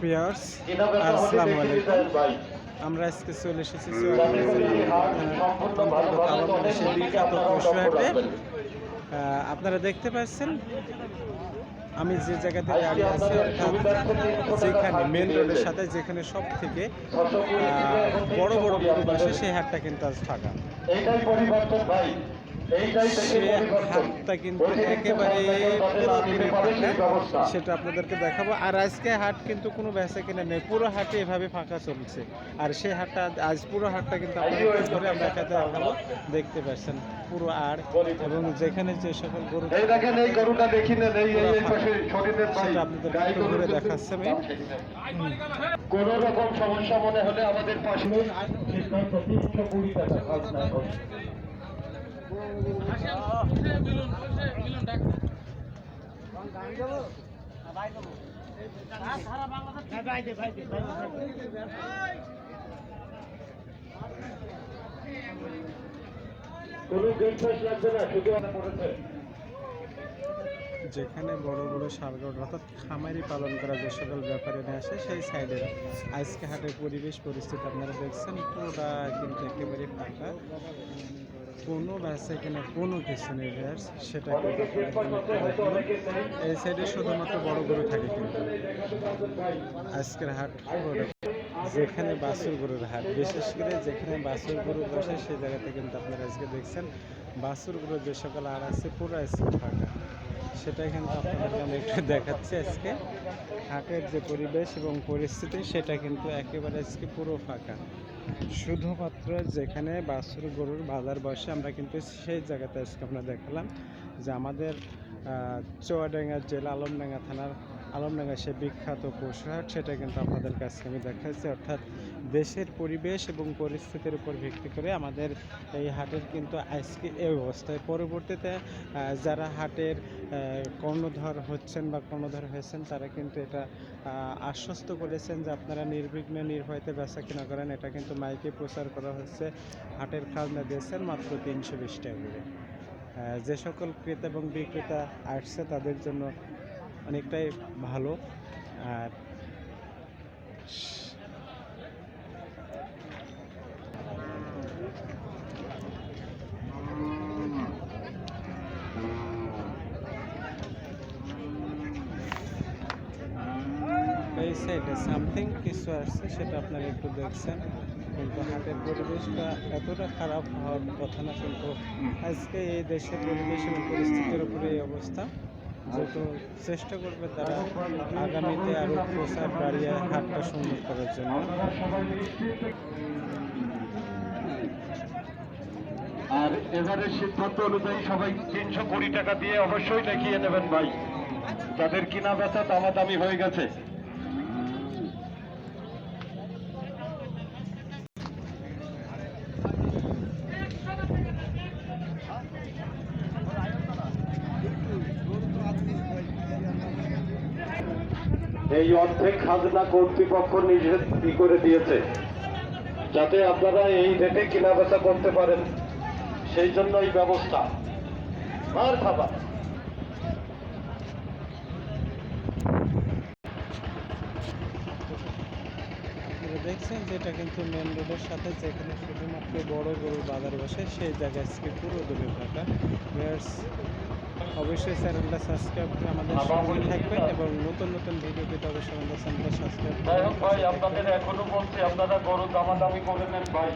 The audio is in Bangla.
প্রিয়ার্স আসসালামু আলাইকুম। আমরা আজকে চলে এসেছি যাতে করে এই হাট সম্পূর্ণ ভালোভাবে চলে সেদিকে আপনারাও লক্ষ্য রাখবেন। আপনারা দেখতে পাচ্ছেন আমি যে জায়গাতে দাঁড়িয়ে আছি অর্থাৎ যেখানে মেন রোডের সাথে যেখানে সব থেকে বড় বড় গরু বসে সেই হাটটা কিন্তু আজ ফাঁকা। সে হাটটা কিন্তু একেবারে না সেটা আপনাদেরকে দেখাবো আর আজকে হাট কিন্তু কোনো বেচা কিনা নেই পুরো হাটে এভাবে ফাঁকা চলছে আর সেই হাটটা আজ পুরো হাটটা কিন্তু আপনাদের ধরে আমরা একাতে দেখাবো দেখতে পাচ্ছেন পুরো আর এবং যেখানে যে সকল গরু দেখেন এই গরুটা দেখি নেন এই এই- এই পাশে শরীরের সেটা আপনাদের ঘুরে দেখাচ্ছি আমি। কোন রকম সমস্যা মনে হলে আমাদের পাশে টাকা। যেখানে বড় বড় সারগড় অর্থাৎ খামারি পালন করা যে সকল ব্যাপারে নিয়ে আসে, সেই সাইডে আজকে হাটের পরিবেশ পরিস্থিতি আপনারা দেখছেন, পুরোটা কিন্তু একেবারে ফাঁকা। কোনো ব্যবসা এখানে কোনো কিছু নেই ভ্যাস সেটা। এই সাইডে শুধুমাত্র বড় গরু থাকে কিন্তু। আজকের হাট যেখানে বাসুর গরুর হাট, বিশেষ করে যেখানে বাছুর গরু বসে, সেই জায়গাতে কিন্তু আপনারা আজকে দেখছেন, বাছুর গরু যে সকল আর আছে, পুরো আজকে ফাঁকা। সেটা কিন্তু আপনাদেরকে আমি একটু দেখাচ্ছি আজকে। হাটের যে পরিবেশ এবং পরিস্থিতি, সেটা কিন্তু একেবারে আজকে পুরো ফাঁকা। শুধুমাত্র যেখানে বাছুর গরুর বাজার বসে, আমরা কিন্তু সেই জায়গাতে আজকে আমরা দেখালাম যে আমাদের চুয়াডাঙ্গা জেলা আলমডাঙ্গা থানার আলমডাঙ্গা সে বিখ্যাত পশুহাট সেটা কিন্তু আপনাদের কাছে আমি দেখাচ্ছি। অর্থাৎ দেশের পরিবেশ এবং পরিস্থিতির উপর ভিত্তি করে আমাদের এই হাটের কিন্তু আজকে এই অবস্থায়। পরবর্তীতে যারা হাটের কর্ণধর হচ্ছেন বা কর্ণধর হয়েছেন, তারা কিন্তু এটা আশ্বস্ত করেছেন যে আপনারা নির্বিঘ্নে নির্ভয়তে বেচা কিনা করেন। এটা কিন্তু মাইকে প্রচার করা হচ্ছে। হাটের খাজনা দিয়েছেন মাত্র তিনশো বিশ টাকা করে। যে সকল ক্রেতা এবং বিক্রেতা আসছে, তাদের জন্য অনেকটাই ভালো। আর এই সাইডে সামথিং কিছু আসছে সেটা আপনারা একটু দেখছেন। কিন্তু হাটের পরিবেশটা এতটা খারাপ হওয়ার কথা না কিন্তু আজকে এই দেশের পরিবেশ এবং পরিস্থিতির উপরে এই অবস্থা। যেহেতু চেষ্টা করবে তারা আগামীতে আরও প্রসার বাড়িয়ে হাটটা সুন্দর করার জন্য। আর এবারের সিদ্ধান্ত অনুযায়ী সবাই তিনশো কুড়ি টাকা দিয়ে অবশ্যই দেখিয়ে নেবেন ভাই। যাদের কিনা বেচা দামাদামি হয়ে গেছে। এই অর্ধেক খাজনা কর্তৃপক্ষ নিজে ই করে দিয়েছে, যাতে আপনারা এই রেটে কেনা বেচা করতে পারেন। সেই জন্য এই ব্যবস্থা। আর খাবার। দেখছেন যেটা কিন্তু মেন রোডের সাথে যেখানে শুধুমাত্র বড় গরুর বাজার বসে, সেই জায়গায় আজকে পুরো দূরে থাকা অবশ্যই চ্যানেলটা সাবস্ক্রাইব করে আমাদের সঙ্গে থাকবেন এবং নতুন নতুন ভিডিও পেতে অবশ্যই আমাদের চ্যানেলটা সাবস্ক্রাইব ভাই আপনাদের এখনও বলছি আপনারা গরু দামাদামি করে নেন ভাই।